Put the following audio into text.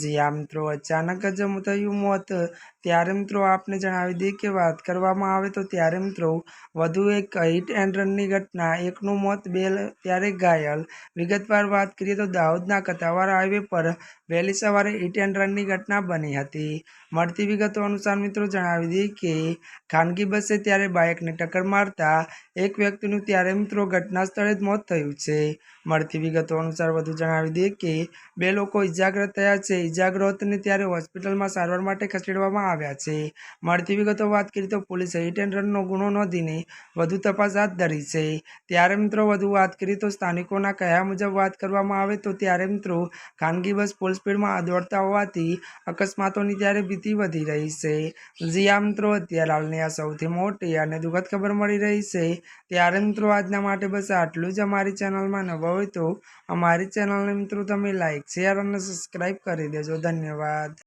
જીયા મિત્રો, અચાનક જ થયું મોત. ત્યારે મિત્રો આપને જણાવી દઈએ કે વાત કરવામાં આવે તો ત્યારે મિત્રો વધુ એક હિટ એન્ડ રનની ઘટના, એકનું મોત બે ત્યારે ઘાયલ. વિગતવાર વાત કરીએ તો દાહોદના કથાવાળા હાઈવે પર વહેલી સવારે હિટ એન્ડ રનની ઘટના બની હતી. મળતી વિગતો અનુસાર મિત્રો જણાવી દઈએ કે ખાનગી બસે ત્યારે બાઇકને ટક્કર મારતા એક વ્યક્તિનું ત્યારે મિત્રો ઘટના સ્થળે જ મોત થયું છે. મળતી વિગતો અનુસાર વધુ જણાવી દઈએ કે બે લોકો ઇજાગ્રસ્ત થયા છે. ઇજાગ્રસ્તને ત્યારે હોસ્પિટલમાં સારવાર માટે ખસેડવામાં આવ્યા છે. મળતી વિગતો વાત કરીએ તો પોલીસે હિટ એન્ડ રનનો ગુનો નોંધીને વધુ તપાસ હાથ ધરી છે. ત્યારે મિત્રો વધુ વાત કરીએ તો સ્થાનિકોના કહ્યા મુજબ વાત કરવામાં આવે તો ત્યારે મિત્રો ખાનગી બસ ફૂલ સ્પીડમાં દોડતા હોવાથી અકસ્માતોની ત્યારે ભીતિ વધી રહી છે. જીયા મિત્રો અત્યારે હાલની આ સૌથી મોટી અને દુઃખદ ખબર મળી રહી છે. ત્યારે મિત્રો આજના માટે બસ આટલું જ. અમારી ચેનલમાં નવા હોય તો અમારી ચેનલને મિત્રો તમે લાઈક, શેર અને સબસ્ક્રાઈબ કરી દેજો. ધન્યવાદ.